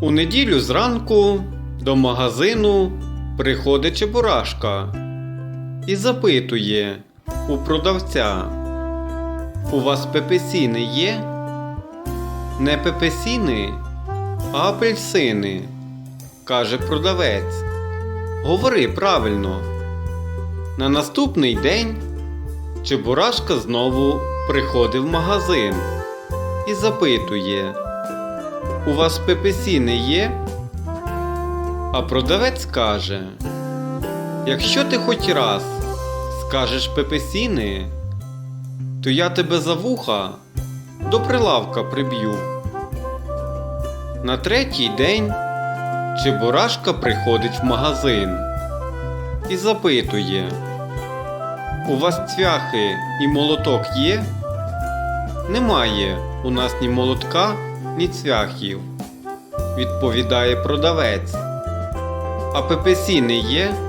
У неділю зранку до магазину приходить Чебурашка і запитує у продавця: У вас пепесіни є? Не пепесіни, а апельсини, каже продавець. Говори правильно. На наступний день Чебурашка знову приходить в магазин і запитує: У вас пепесіни є? А продавець каже: Якщо ти хоч раз скажеш пепесіни, то я тебе за вуха до прилавка приб'ю. На третій день Чебурашка приходить в магазин і запитує: У вас цвяхи і молоток є? Немає у нас ні молотка, ні цвяхів, відповідає продавець. А пепесіни є?